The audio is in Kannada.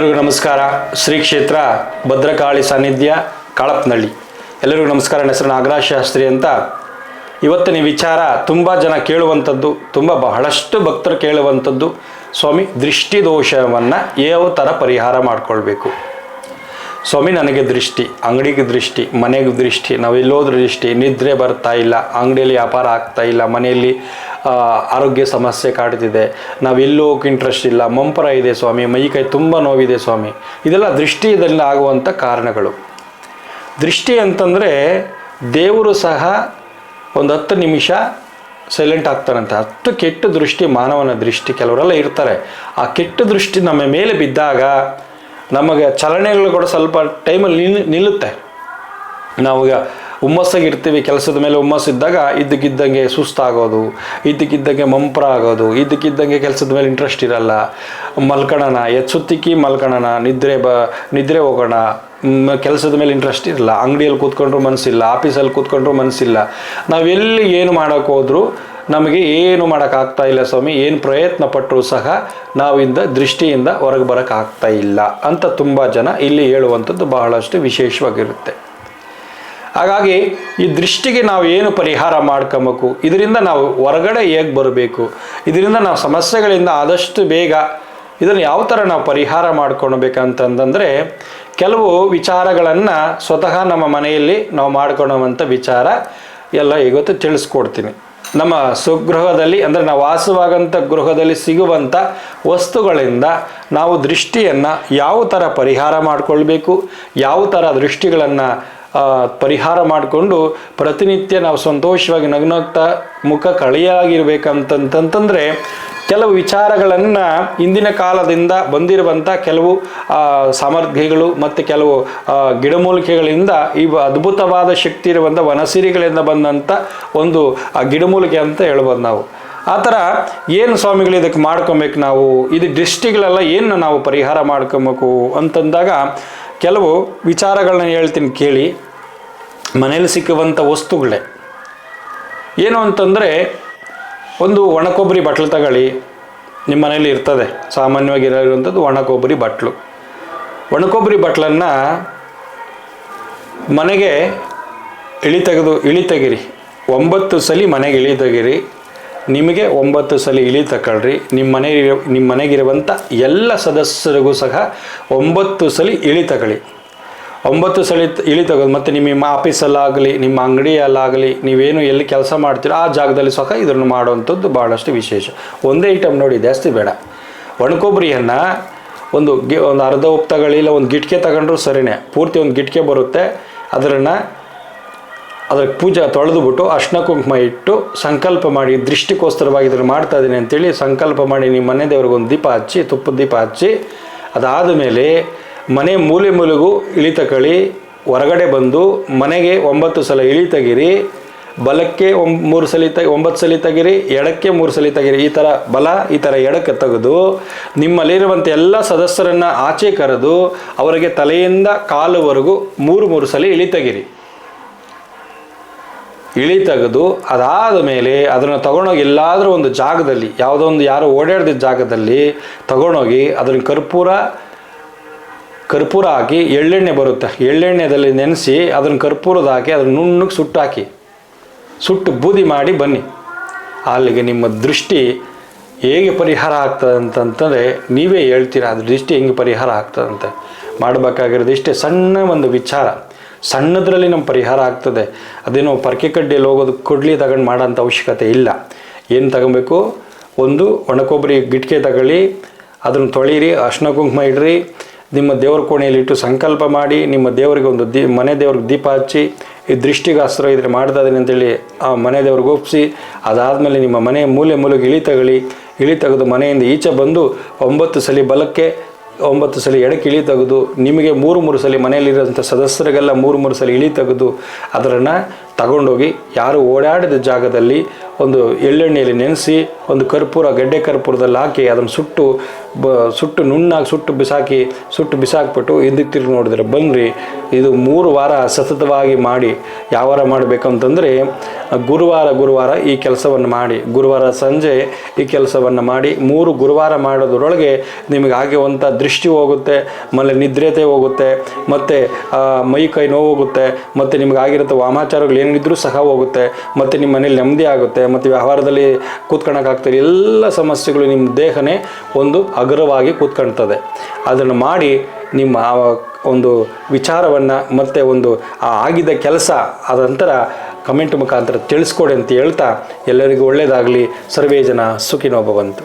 ಎಲ್ಲರಿಗೂ ನಮಸ್ಕಾರ. ಶ್ರೀ ಕ್ಷೇತ್ರ ಭದ್ರಕಾಳಿ ಸಾನ್ನಿಧ್ಯ ಕಾಳಪ್ನಳ್ಳಿ ಎಲ್ಲರಿಗೂ ನಮಸ್ಕಾರ. ಹೆಸರು ನಾಗರಾಜ್ ಶಾಸ್ತ್ರಿ ಅಂತ ಇವತ್ತಿನ ವಿಚಾರ ತುಂಬ ಜನ ಕೇಳುವಂಥದ್ದು, ತುಂಬ ಬಹಳಷ್ಟು ಭಕ್ತರು ಕೇಳುವಂಥದ್ದು, ಸ್ವಾಮಿ ದೃಷ್ಟಿದೋಷವನ್ನು ಯಾವ ಥರ ಪರಿಹಾರ ಮಾಡಿಕೊಳ್ಬೇಕು? ಸ್ವಾಮಿ, ನನಗೆ ದೃಷ್ಟಿ, ಅಂಗಡಿಗೆ ದೃಷ್ಟಿ, ಮನೆಗೆ ದೃಷ್ಟಿ, ನಾವೆಲ್ಲೋದ್ರ ದೃಷ್ಟಿ, ನಿದ್ರೆ ಬರ್ತಾ ಇಲ್ಲ, ಅಂಗಡಿಯಲ್ಲಿ ವ್ಯಾಪಾರ ಆಗ್ತಾ ಇಲ್ಲ, ಮನೆಯಲ್ಲಿ ಆರೋಗ್ಯ ಸಮಸ್ಯೆ ಕಾಡ್ತಿದೆ. ನಾವೆಲ್ಲೂ ಹೋಗಕ್ಕೆ ಇಂಟ್ರೆಸ್ಟ್ ಇಲ್ಲ. ಮಂಪರ ಇದೆ ಸ್ವಾಮಿ, ಮೈ ಕೈ ತುಂಬ ನೋವಿದೆ ಸ್ವಾಮಿ. ಇದೆಲ್ಲ ದೃಷ್ಟಿಯಲ್ಲಿ ಆಗುವಂಥ ಕಾರಣಗಳು. ದೃಷ್ಟಿ ಅಂತಂದರೆ ದೇವರು ಸಹ ಒಂದು ಹತ್ತು ನಿಮಿಷ ಸೈಲೆಂಟ್ ಆಗ್ತಾರಂತೆ ಹತ್ತು ಕೆಟ್ಟ ದೃಷ್ಟಿ ಮಾನವನ ದೃಷ್ಟಿ. ಕೆಲವರೆಲ್ಲ ಇರ್ತಾರೆ. ಆ ಕೆಟ್ಟ ದೃಷ್ಟಿ ನಮ್ಮ ಮೇಲೆ ಬಿದ್ದಾಗ ನಮಗೆ ಚಲನೆಗಳು ಕೂಡ ಸ್ವಲ್ಪ ಟೈಮಲ್ಲಿ ನಿಲ್ಲುತ್ತೆ. ನಾವೀಗ ಹುಮ್ಮಸ್ಸಾಗಿರ್ತೀವಿ, ಕೆಲಸದ ಮೇಲೆ ಹುಮ್ಮಸ್ಸಿದ್ದಾಗ ಇದ್ದಕ್ಕಿದ್ದಂಗೆ ಸುಸ್ತಾಗೋದು, ಇದ್ದಕ್ಕಿದ್ದಂಗೆ ಮಂಪ್ರ ಆಗೋದು ಇದ್ದಕ್ಕಿದ್ದಂಗೆ ಕೆಲಸದ ಮೇಲೆ ಇಂಟ್ರೆಸ್ಟ್ ಇರಲ್ಲ. ಮಲ್ಕೊಳ್ಳೋಣ ಎಚ್ಚುತ್ತಿಕ್ಕಿ ಮಲ್ಕೊಳ್ಳೋಣ ನಿದ್ರೆ ಬ, ನಿದ್ರೆ ಹೋಗೋಣ. ಕೆಲಸದ ಮೇಲೆ ಇಂಟ್ರೆಸ್ಟ್ ಇರಲ್ಲ. ಅಂಗಡಿಯಲ್ಲಿ ಕೂತ್ಕೊಂಡ್ರು ಮನಸ್ಸಿಲ್ಲ ಆಫೀಸಲ್ಲಿ ಕೂತ್ಕೊಂಡ್ರು ಮನಸ್ಸಿಲ್ಲ ನಾವೆಲ್ಲಿ ಏನು ಮಾಡೋಕ್ಕೆ ನಮಗೆ ಏನು ಮಾಡೋಕ್ಕಾಗ್ತಾ ಇಲ್ಲ ಸ್ವಾಮಿ, ಏನು ಪ್ರಯತ್ನ ಪಟ್ಟರೂ ಸಹ ನಾವಿಂದ ದೃಷ್ಟಿಯಿಂದ ಹೊರಗೆ ಬರೋಕ್ಕಾಗ್ತಾ ಇಲ್ಲ ಅಂತ ತುಂಬ ಜನ ಇಲ್ಲಿ ಹೇಳುವಂಥದ್ದು ಬಹಳಷ್ಟು ವಿಶೇಷವಾಗಿರುತ್ತೆ. ಹಾಗಾಗಿ ಈ ದೃಷ್ಟಿಗೆ ನಾವು ಏನು ಪರಿಹಾರ ಮಾಡ್ಕೊಬೇಕು? ಇದರಿಂದ ನಾವು ಹೊರಗಡೆ ಹೇಗೆ ಬರಬೇಕು? ಇದರಿಂದ ನಾವು ಸಮಸ್ಯೆಗಳಿಂದ ಆದಷ್ಟು ಬೇಗ ಇದನ್ನು ಯಾವ ಥರ ನಾವು ಪರಿಹಾರ ಮಾಡ್ಕೊಳ್ಬೇಕಂತಂದರೆ ಕೆಲವು ವಿಚಾರಗಳನ್ನು ಸ್ವತಃ ನಮ್ಮ ಮನೆಯಲ್ಲಿ ನಾವು ಮಾಡ್ಕೊಳ್ಳೋವಂಥ ವಿಚಾರ ಎಲ್ಲ ಇವತ್ತು ತಿಳಿಸ್ಕೊಡ್ತೀನಿ. ನಮ್ಮ ಸುಗೃಹದಲ್ಲಿ ಅಂದರೆ ನಾವು ವಾಸವಾಗಂಥ ಗೃಹದಲ್ಲಿ ಸಿಗುವಂಥ ವಸ್ತುಗಳಿಂದ ನಾವು ದೃಷ್ಟಿಯನ್ನು ಯಾವ ಥರ ಪರಿಹಾರ ಮಾಡಿಕೊಳ್ಬೇಕು? ಯಾವ ಥರ ದೃಷ್ಟಿಗಳನ್ನು ಪರಿಹಾರ ಮಾಡಿಕೊಂಡು ಪ್ರತಿನಿತ್ಯ ನಾವು ಸಂತೋಷವಾಗಿ ನಗ್ನಗ್ತಾ ಮುಖ ಕಳೆಯಾಗಿರ್ಬೇಕಂತಂತಂದರೆ ಕೆಲವು ವಿಚಾರಗಳನ್ನು ಇಂದಿನ ಕಾಲದಿಂದ ಬಂದಿರುವಂಥ ಕೆಲವು ಸಾಮರ್ಥ್ಯಗಳು ಮತ್ತು ಕೆಲವು ಗಿಡಮೂಲಿಕೆಗಳಿಂದ ಈ ಅದ್ಭುತವಾದ ಶಕ್ತಿ ಇರುವಂಥ ವನಸಿರಿಗಳಿಂದ ಬಂದಂಥ ಒಂದು ಗಿಡಮೂಲಿಕೆ ಅಂತ ಹೇಳ್ಬೋದು ನಾವು. ಆ ಥರ ಏನು ಸ್ವಾಮಿಗಳು ಇದಕ್ಕೆ ಮಾಡ್ಕೊಬೇಕು ನಾವು? ಇದು ದೃಷ್ಟಿಗಳೆಲ್ಲ ಏನು ನಾವು ಪರಿಹಾರ ಮಾಡ್ಕೊಬೇಕು ಅಂತಂದಾಗ ಕೆಲವು ವಿಚಾರಗಳನ್ನ ಹೇಳ್ತೀನಿ ಕೇಳಿ. ಮನೇಲಿ ಸಿಕ್ಕುವಂಥ ವಸ್ತುಗಳೇ. ಏನು ಅಂತಂದರೆ, ಒಂದು ಒಣ ಕೊಬ್ಬರಿ ಬಟ್ಲು ತಗೊಳ್ಳಿ. ನಿಮ್ಮ ಮನೇಲಿ ಇರ್ತದೆ. ಸಾಮಾನ್ಯವಾಗಿ ಒಣ ಕೊಬ್ಬರಿ ಬಟ್ಲು. ಒಣ ಕೊಬ್ಬರಿ ಬಟ್ಲನ್ನು ಮನೆಗೆ ಇಳಿ ತೆಗೆದು, ಇಳಿ ತೆಗಿರಿ. ಒಂಬತ್ತು ಸಲ ಮನೆಗೆ ಇಳಿ ತೆಗಿರಿ. ನಿಮಗೆ ಒಂಬತ್ತು ಸಲ ಇಳಿ ತಗೊಳ್ರಿ ನಿಮ್ಮ ಮನೆ ನಿಮ್ಮ ಮನೆಗಿರುವಂಥ ಎಲ್ಲ ಸದಸ್ಯರಿಗೂ ಸಹ ಒಂಬತ್ತು ಸಲ ಇಳಿ ತಗೊಳ್ಳಿ ಒಂಬತ್ತು ಸಲ ಇಳಿ ತಗೋದು ಮತ್ತು ನಿಮ್ಮ ಆಫೀಸಲ್ಲಾಗಲಿ, ನಿಮ್ಮ ಅಂಗಡಿಯಲ್ಲಾಗಲಿ, ನೀವೇನು ಎಲ್ಲಿ ಕೆಲಸ ಮಾಡ್ತೀರೋ ಆ ಜಾಗದಲ್ಲಿ ಸಹ ಇದನ್ನು ಮಾಡುವಂಥದ್ದು ಭಾಳಷ್ಟು ವಿಶೇಷ. ಒಂದೇ ಐಟಮ್ ನೋಡಿ, ಜಾಸ್ತಿ ಬೇಡ. ಒಣಕೊಬ್ಬರಿಯನ್ನು ಒಂದು ಒಂದು ಅರ್ಧ ಉಪ್ತಗಳಿಲ್ಲ, ಒಂದು ಗಿಟ್ಕೆ ತಗೊಂಡ್ರು ಸರಿನೇ. ಪೂರ್ತಿ ಒಂದು ಗಿಟ್ಕೆ ಬರುತ್ತೆ. ಅದನ್ನು ಅದಕ್ಕೆ ಪೂಜೆ ತೊಳೆದುಬಿಟ್ಟು ಅರ್ಶಿನ ಕುಂಕುಮ ಇಟ್ಟು ಸಂಕಲ್ಪ ಮಾಡಿ ದೃಷ್ಟಿಗೋಸ್ಕರವಾಗಿ ಇದನ್ನು ಮಾಡ್ತಾ ಇದ್ದೀನಿ ಅಂತೇಳಿ ಸಂಕಲ್ಪ ಮಾಡಿ ನಿಮ್ಮ ಮನೆ ದೇವ್ರಿಗೆ ಒಂದು ದೀಪ ಹಚ್ಚಿ, ತುಪ್ಪದ ದೀಪ ಹಚ್ಚಿ, ಅದಾದ ಮೇಲೆ ಮನೆ ಮೂಲೆ ಮೂಲೆಗೂ ಇಳಿ ತಗೊಳ್ಳಿ ಹೊರಗಡೆ ಬಂದು ಮನೆಗೆ ಒಂಬತ್ತು ಸಲ ಇಳಿ ತೆಗಿರಿ, ಬಲಕ್ಕೆ ಒಂ, ಮೂರು ಸಲ ತ, ಒಂಬತ್ತು ಸಲ ತೆಗಿರಿ, ಎಡಕ್ಕೆ ಮೂರು ಸಲ ತೆಗಿರಿ, ಈ ಥರ ಬಲ, ಈ ಥರ ಎಡಕ್ಕೆ ತೆಗೆದು ನಿಮ್ಮಲ್ಲಿರುವಂಥ ಎಲ್ಲ ಸದಸ್ಯರನ್ನು ಆಚೆ ಕರೆದು ಅವರಿಗೆ ತಲೆಯಿಂದ ಕಾಲುವರೆಗೂ ಮೂರು ಮೂರು ಸಲ ಇಳಿ ತೆಗಿರಿ. ಇಳಿ ತೆಗೆದು ಅದಾದ ಮೇಲೆ ಅದನ್ನು ತಗೊಂಡೋಗಿ ಎಲ್ಲಾದರೂ ಒಂದು ಜಾಗದಲ್ಲಿ, ಯಾವುದೋ ಒಂದು ಯಾರೋ ಓಡಾಡ್ದಿದ್ದ ಜಾಗದಲ್ಲಿ ತಗೊಂಡೋಗಿ ಅದನ್ನು ಕರ್ಪೂರ ಕರ್ಪೂರ ಹಾಕಿ ಎಳ್ಳೆಣ್ಣೆ ಬರುತ್ತೆ. ಎಳ್ಳೆಣ್ಣೆದಲ್ಲಿ ನೆನೆಸಿ ಅದನ್ನು ಕರ್ಪೂರದ ಹಾಕಿ ಅದನ್ನು ನುಣ್ಣಗೆ ಸುಟ್ಟು ಹಾಕಿ, ಸುಟ್ಟು ಬೂದಿ ಮಾಡಿ ಬನ್ನಿ. ಅಲ್ಲಿಗೆ ನಿಮ್ಮ ದೃಷ್ಟಿ ಹೇಗೆ ಪರಿಹಾರ ಆಗ್ತದೆ ಅಂತಂತಂದರೆ ನೀವೇ ಹೇಳ್ತೀರಾ ಅದು ದೃಷ್ಟಿ ಹೆಂಗೆ ಪರಿಹಾರ ಆಗ್ತದಂತೆ. ಮಾಡಬೇಕಾಗಿರೋದು ಇಷ್ಟೇ ಸಣ್ಣ ಒಂದು ವಿಚಾರ. ಸಣ್ಣದರಲ್ಲಿ ನಮ್ಮ ಪರಿಹಾರ ಆಗ್ತದೆ. ಅದೇನೋ ಪರ್ಕೆ ಕಡ್ಡಿಯಲ್ಲಿ ಹೋಗೋದು ಕೊಡ್ಲಿ ತಗೊಂಡು ಮಾಡೋಂಥ ಅವಶ್ಯಕತೆ ಇಲ್ಲ. ಏನು ತಗೊಬೇಕು? ಒಂದು ಒಣಕೊಬ್ಬರಿ ಗಿಟ್ಕೆ ತಗೊಳ್ಳಿ, ಅದನ್ನು ತೊಳೀರಿ ಅರ್ಶಿನ ಕುಂಕುಮ ಇಡ್ರಿ, ನಿಮ್ಮ ದೇವ್ರ ಕೋಣೆಯಲ್ಲಿ ಇಟ್ಟು ಸಂಕಲ್ಪ ಮಾಡಿ, ನಿಮ್ಮ ದೇವರಿಗೆ ಒಂದು ದೀ, ಮನೆ ದೇವ್ರಿಗೆ ದೀಪ ಹಚ್ಚಿ, ಈ ದೃಷ್ಟಿಗಾಸ್ತ್ರ ಇದ್ರೆ ಮಾಡ್ತಾ ಇದ್ದೀನಿ ಅಂತೇಳಿ ಆ ಮನೆ ದೇವ್ರಿಗೆ ಒಪ್ಪಿಸಿ, ಅದಾದಮೇಲೆ ನಿಮ್ಮ ಮನೆ ಮೂಲೆ ಮೂಲೆಗೆ ಇಳಿ ತಗೊಳ್ಳಿ. ಇಳಿ ತೆಗೆದು ಮನೆಯಿಂದ ಈಚೆ ಬಂದು ಒಂಬತ್ತು ಸಲ ಬಲಕ್ಕೆ ಒಂಬತ್ತು ಸಲ ಎಡಕ್ಕೆ ಇಳಿ ತೆಗೆದು, ನಿಮಗೆ ಮೂರು ಮೂರು ಸಲ ಮನೆಯಲ್ಲಿರೋಂಥ ಸದಸ್ಯರಿಗೆಲ್ಲ ಮೂರು ಮೂರು ಸಲ ಇಳಿ ತೆಗೆದು ಅದನ್ನು ತಗೊಂಡೋಗಿ ಯಾರು ಓಡಾಡಿದ ಜಾಗದಲ್ಲಿ ಒಂದು ಎಳ್ಳೆಣ್ಣೆಯಲ್ಲಿ ನೆನೆಸಿ ಒಂದು ಕರ್ಪೂರ, ಗಡ್ಡೆ ಕರ್ಪೂರದಲ್ಲಿ ಹಾಕಿ ಅದನ್ನು ಸುಟ್ಟು ಬ, ಸುಟ್ಟು ನುಣ್ಣಾಗಿ ಸುಟ್ಟು ಬಿಸಾಕಿ, ಸುಟ್ಟು ಬಿಸಾಕ್ಬಿಟ್ಟು ಹಿಂದಕ್ಕೆ ತಿರುಗಿ ನೋಡಿದ್ರೆ ಬನ್ನಿರಿ ಇದು ಮೂರು ವಾರ ಸತತವಾಗಿ ಮಾಡಿ, ಯಾವ ವಾರ ಮಾಡಬೇಕಂತಂದರೆ ಗುರುವಾರ ಗುರುವಾರ ಈ ಕೆಲಸವನ್ನು ಮಾಡಿ, ಗುರುವಾರ ಸಂಜೆ ಈ ಕೆಲಸವನ್ನು ಮಾಡಿ, ಮೂರು ಗುರುವಾರ ಮಾಡೋದ್ರೊಳಗೆ ನಿಮಗೆ ಆಗಿರುವಂಥ ದೃಷ್ಟಿ ಹೋಗುತ್ತೆ ಆಮೇಲೆ ನಿದ್ರತೆ ಹೋಗುತ್ತೆ, ಮತ್ತು ಮೈ ಕೈ ನೋವು ಹೋಗುತ್ತೆ, ಮತ್ತು ನಿಮಗೆ ಆಗಿರೋ ವಾಮಾಚಾರಗಳು ಏನಿದ್ರೂ ಸಹ ಹೋಗುತ್ತೆ, ಮತ್ತು ನಿಮ್ಮ ಮನೇಲಿ ನೆಮ್ಮದಿ ಆಗುತ್ತೆ, ಮತ್ತು ವ್ಯವಹಾರದಲ್ಲಿ ಕೂತ್ಕೊಳ್ಳೋಕ್ಕಾಗ್ತಾರೆ ಎಲ್ಲ ಸಮಸ್ಯೆಗಳು ನಿಮ್ಮ ದೇಹನೇ ಒಂದು ಅಗ್ರವಾಗಿ ಕೂತ್ಕೊಳ್ತದೆ ಅದನ್ನು ಮಾಡಿ ನಿಮ್ಮ ಒಂದು ವಿಚಾರವನ್ನು, ಮತ್ತು ಒಂದು ಆ ಆಗಿದ್ದ ಕೆಲಸ ಆದ ನಂತರ ಕಮೆಂಟ್ ಮುಖಾಂತರ ತಿಳಿಸ್ಕೊಡಿ ಅಂತ ಹೇಳ್ತಾ, ಎಲ್ಲರಿಗೂ ಒಳ್ಳೆಯದಾಗಲಿ ಸರ್ವೇ ಜನ ಸುಖಿನೋ ಭವಂತು